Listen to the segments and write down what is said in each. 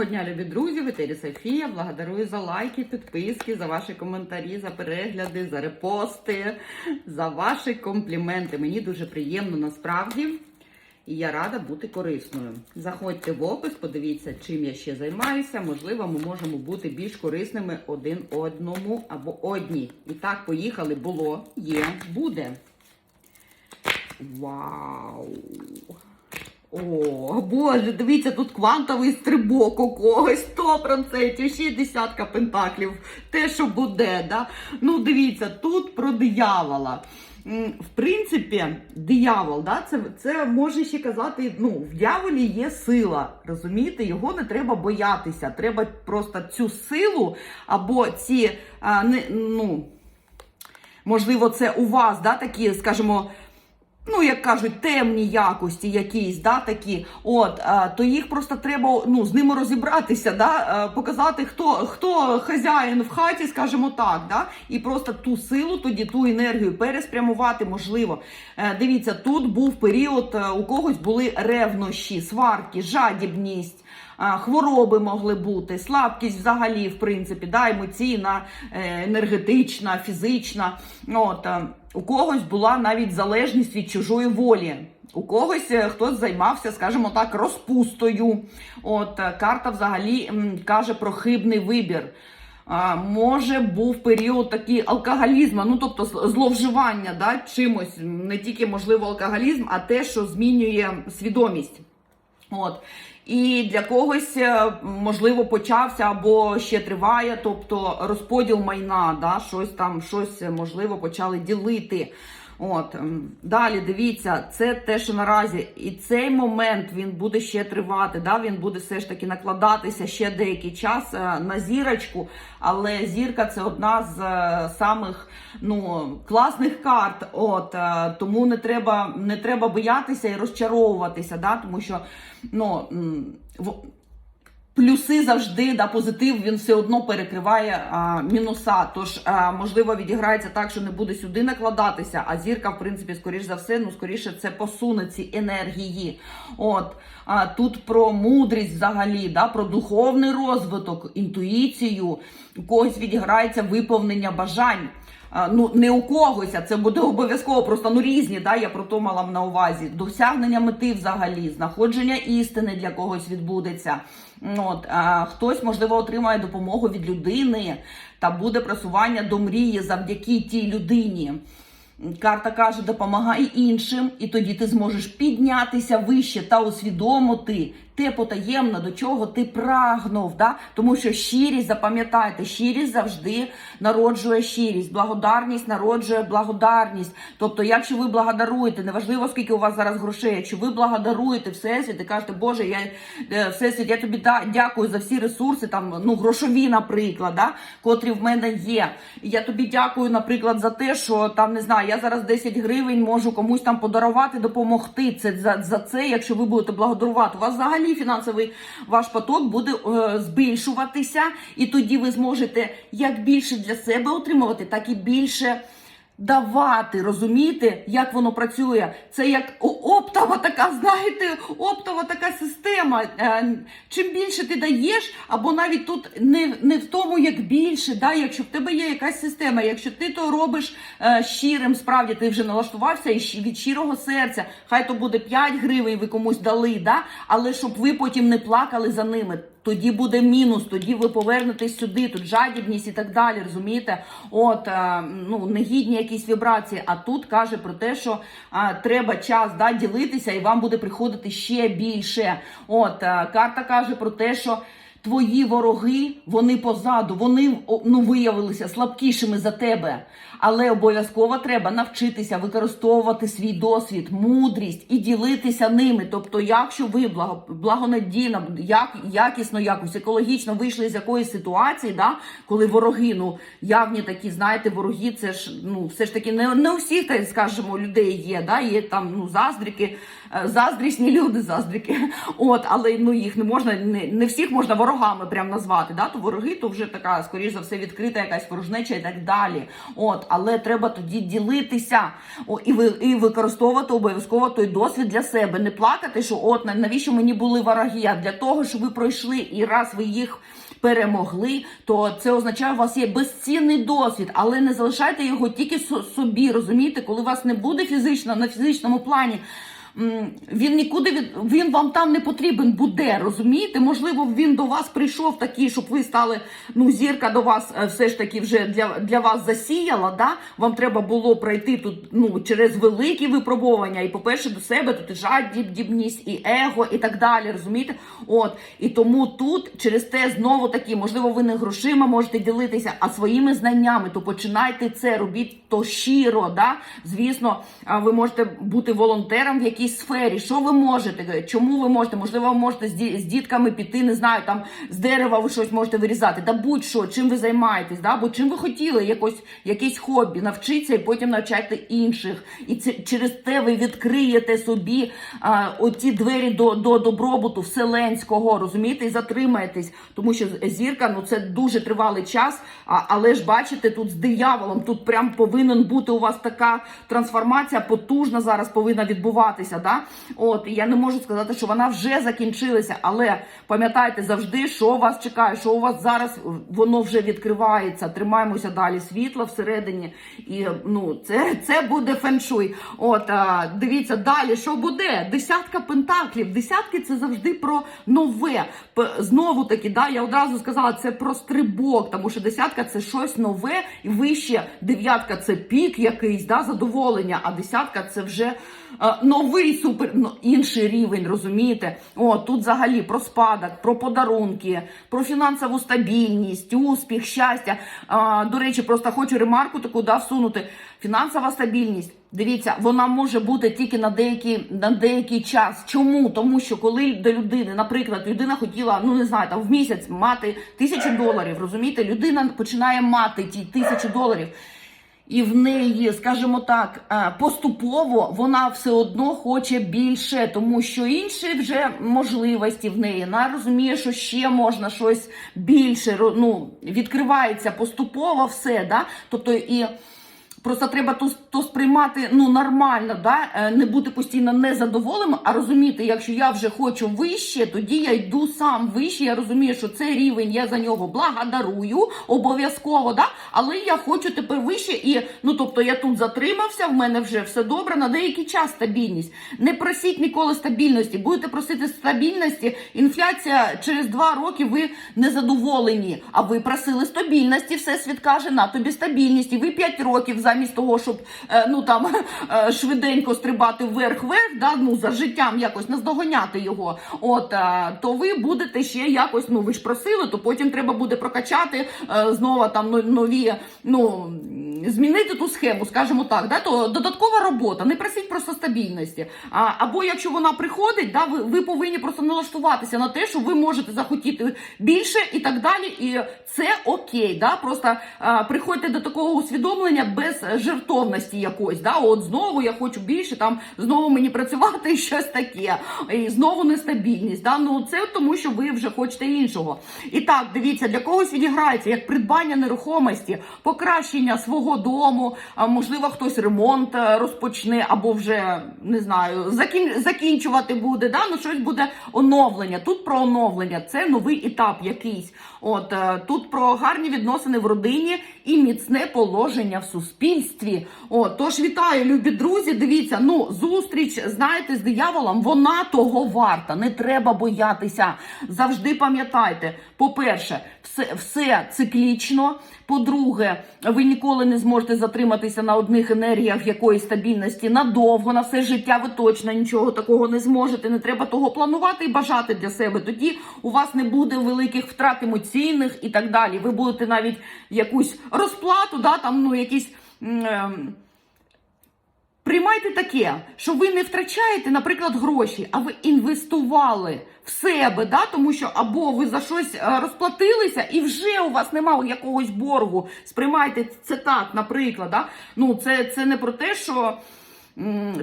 Доброго дня, любі друзі! В етері Софія. Благодарую за лайки, підписки, за ваші коментарі, за перегляди, за репости, за ваші компліменти. Мені дуже приємно насправді. І я рада бути корисною. Заходьте в опис, подивіться, чим я ще займаюся. Можливо, ми можемо бути більш корисними один одному або одній. І так, поїхали. Було, є, буде. Вау! О, боже, дивіться, тут квантовий стрибок у когось 100%, ще десятка пентаклів. Те, що буде, да? Ну, дивіться, тут про диявола. В принципі, диявол, да, це, це може ще казати, ну, в дьяволі є сила. Розумієте, його не треба боятися. Треба просто цю силу або ці, а, не, ну, можливо, це у вас, да, такі, скажімо, ну, як кажуть, темні якості якісь, да, такі, от, то їх просто треба ну, з ними розібратися, да, показати, хто, хто хазяїн в хаті, скажімо так, да, і просто ту силу, тоді ту енергію переспрямувати можливо. Е, Дивіться, тут був період, е, у когось були ревнощі, сварки, жадібність. Хвороби могли бути, слабкість взагалі, в принципі, да, емоційна, е, енергетична, фізична. От, е, у когось була навіть залежність від чужої волі. У когось е, хтось займався, скажімо так, розпустою. От карта взагалі каже про хибний вибір. Може, був період такий алкоголізму, ну тобто зловживання да, чимось, не тільки можливо алкоголізм, а те, що змінює свідомість. От. І для когось, е, можливо, почався або ще триває, тобто розподіл майна, да, щось там, щось е, можливо почали ділити. От ем, далі дивіться, це те, що наразі, і цей момент він буде ще тривати. Да? Він буде все ж таки накладатися ще деякий час е, на зірочку. Але зірка це одна з е, самих ну, класних карт. От е, тому не треба, не треба боятися і розчаровуватися, да? тому що ну. Плюси завжди, да, позитив він все одно перекриває а, мінуса. Тож, а, можливо, відіграється так, що не буде сюди накладатися, а зірка, в принципі, скоріш за все, ну скоріше це посуне ці енергії. От а, тут про мудрість взагалі, да, про духовний розвиток, інтуїцію. У когось відіграється виповнення бажань. Ну, не у когось, а це буде обов'язково, просто ну різні, да, я про то мала на увазі. Досягнення мети взагалі, знаходження істини для когось відбудеться. Ну, От, а, хтось, можливо, отримає допомогу від людини та буде просування до мрії завдяки тій людині. Карта каже, допомагай іншим, і тоді ти зможеш піднятися вище та усвідомити те потаємно, до чого ти прагнув. Да? Тому що щирість, запам'ятайте, щирість завжди народжує щирість, благодарність народжує благодарність. Тобто, якщо ви благодаруєте, неважливо скільки у вас зараз грошей, якщо ви благодаруєте всесвіт і кажете, Боже, я е, всесвіт, я тобі дякую за всі ресурси, там ну грошові, наприклад, да, котрі в мене є. Я тобі дякую, наприклад, за те, що там не знаю, я зараз 10 гривень можу комусь там подарувати, допомогти. Це за, за це, якщо ви будете благодарувати, у вас взагалі фінансовий ваш поток буде е, збільшуватися, і тоді ви зможете як більше для себе отримувати, так і більше. Давати, розумієте, як воно працює? Це як оптова така, знаєте, оптова така система. Е, Чим більше ти даєш, або навіть тут не, не в тому, як більше, да, якщо в тебе є якась система, якщо ти то робиш е, щирим, справді ти вже налаштувався і від щирого серця, хай то буде 5 гривень, ви комусь дали, да, але щоб ви потім не плакали за ними. Тоді буде мінус, тоді ви повернетесь сюди, тут жадібність і так далі. Розумієте? От е, ну негідні якісь вібрації. А тут каже про те, що а, треба час да, ділитися, і вам буде приходити ще більше. От е, карта каже про те, що. Твої вороги, вони позаду, вони ну, виявилися слабкішими за тебе. Але обов'язково треба навчитися використовувати свій досвід, мудрість і ділитися ними. Тобто, якщо ви благо, благонадійно, як, якісно, якось екологічно вийшли з якоїсь ситуації, да, коли вороги, ну явні такі, знаєте, вороги, це ж ну все ж таки не, не у всіх, так скажемо, людей є. Да, є там ну заздріки, е, заздрісні люди, заздріки. От, але ну їх не можна, не, не всіх можна ворогами ворогами прям назвати, да, то вороги, то вже така, скоріш за все, відкрита якась ворожнеча і так далі. От, але треба тоді ділитися о, і ви і використовувати обов'язково той досвід для себе. Не плакати, що от навіщо мені були вороги, а для того, щоб ви пройшли і раз ви їх перемогли, то це означає, у вас є безцінний досвід, але не залишайте його тільки собі. Розумієте, коли вас не буде фізично на фізичному плані. Він нікуди від він вам там не потрібен буде, розумієте? Можливо, він до вас прийшов такий, щоб ви стали. Ну, зірка до вас е, все ж таки вже для, для вас засіяла. Да? Вам треба було пройти тут ну через великі випробування. І, по-перше, до себе тут і жадібність, і его, і так далі. Розумієте? От і тому тут через те знову таки, можливо, ви не грошима можете ділитися, а своїми знаннями. То починайте це, робіть то щиро. Да? Звісно, ви можете бути волонтером в якійсь сфері. Що ви можете? Чому ви можете? Можливо, ви можете з, дітками піти, не знаю, там з дерева ви щось можете вирізати. Та будь-що, чим ви займаєтесь, да? бо чим ви хотіли, якось якесь хобі, навчитися і потім навчайте інших. І це через те ви відкриєте собі а, оті двері до, до добробуту вселенського, розумієте, і затримаєтесь, тому що зірка ну це дуже тривалий час. А, але ж бачите, тут з дияволом, тут прям повинен бути у вас така трансформація потужна зараз повинна відбуватися. Да? От і я не можу сказати, що вона вже закінчилася, але пам'ятайте завжди, що вас чекає, що у вас зараз воно вже відкривається. Тримаємося далі світла всередині, і ну це, це буде феншуй. От а, дивіться далі, що буде? Десятка пентаклів. Десятки це завжди про нове. Знову таки, да, я одразу сказала, це про стрибок, тому що десятка це щось нове, і вище дев'ятка це пік якийсь, да, задоволення, а десятка це вже е, новий супер ну, інший рівень, розумієте? О, тут взагалі про спадок, про подарунки, про фінансову стабільність, успіх, щастя. А, до речі, просто хочу ремарку таку да, всунути. Фінансова стабільність. Дивіться, вона може бути тільки на деякий, на деякий час. Чому? Тому що коли до людини, наприклад, людина хотіла, ну не знаю, там в місяць мати тисячу доларів, розумієте, людина починає мати ті тисячу доларів. І в неї, скажімо так, е, поступово вона все одно хоче більше, тому що інші вже можливості в неї. Вона розуміє, що ще можна щось більше. Ну, відкривається поступово все. Да? Тобто і. Просто треба то, то сприймати ну нормально, да? е, не бути постійно незадоволеним, а розуміти, якщо я вже хочу вище, тоді я йду сам вище. Я розумію, що цей рівень я за нього благодарую обов'язково, да? але я хочу тепер вище. І ну тобто я тут затримався, в мене вже все добре. На деякий час стабільність. Не просіть ніколи стабільності. Будете просити стабільності. Інфляція через два роки ви незадоволені. А ви просили стабільності. Всесвіт каже, на тобі стабільність. І ви 5 років замість того, щоб е, ну там е, швиденько стрибати вверх-вверх, да, ну за життям якось наздоганяти його. От е, то ви будете ще якось. Ну ви ж просили, то потім треба буде прокачати знову там нові. Ну змінити ту схему, скажімо так. Да, то додаткова робота. Не просіть просто стабільності. А, або якщо вона приходить, да, ви, ви повинні просто налаштуватися на те, що ви можете захотіти більше і так далі. І це окей. Да? Просто а, приходьте до такого усвідомлення без жертовності якоїсь. Да? От знову я хочу більше, там знову мені працювати і щось таке. І знову нестабільність. Да? Ну це тому, що ви вже хочете іншого. І так, дивіться, для когось відіграється як придбання нерухомості, покращення свого дому, можливо, хтось ремонт е, розпочне, або вже не знаю, закін... закінчувати буде. Да? Ну щось буде оновлення. Тут про оновлення, це новий етап якийсь. От е, тут про гарні відносини в родині і міцне положення в суспільстві. От, тож вітаю, любі друзі. Дивіться, ну зустріч, знаєте, з дияволом, вона того варта. Не треба боятися. Завжди пам'ятайте, по-перше, все, все циклічно. По-друге, ви ніколи не зможете затриматися на одних енергіях якоїсь стабільності надовго, на все життя ви точно нічого такого не зможете. Не треба того планувати і бажати для себе. Тоді у вас не буде великих втрат емоційних і так далі. Ви будете навіть якусь розплату, да, там, ну, якісь. ем, Приймайте таке, що ви не втрачаєте, наприклад, гроші, а ви інвестували в себе, да? тому що або ви за щось е, розплатилися і вже у вас немає якогось боргу. Сприймайте це так, наприклад. Да? Ну, це, це не про те, що.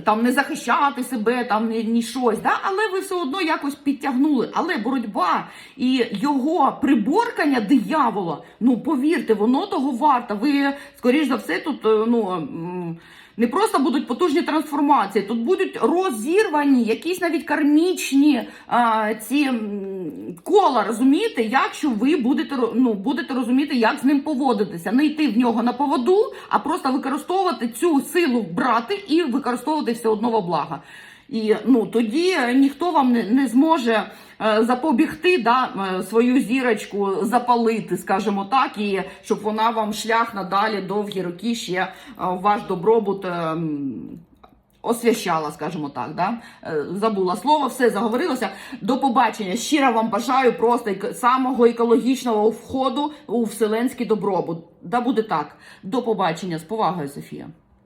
там не захищати себе, там ні, ні щось, да? але ви все одно якось підтягнули. Але боротьба і його приборкання диявола, ну повірте, воно того варто. Ви, скоріш за все, тут е, ну. Не просто будуть потужні трансформації, тут будуть розірвані якісь навіть кармічні а, ці кола, розумієте, якщо ви будете ну, будете розуміти, як з ним поводитися, не йти в нього на поводу, а просто використовувати цю силу брати і використовувати все одно во благо. І ну тоді ніхто вам не, не зможе е, запобігти, да, е, свою зірочку запалити, скажімо так, і щоб вона вам шлях надалі довгі роки ще е, ваш добробут. Освящала, скажімо так, да? Забула слово, все заговорилося. До побачення. Щиро вам бажаю просто самого екологічного входу у вселенський добробут. Да буде так. До побачення. З повагою, Софія.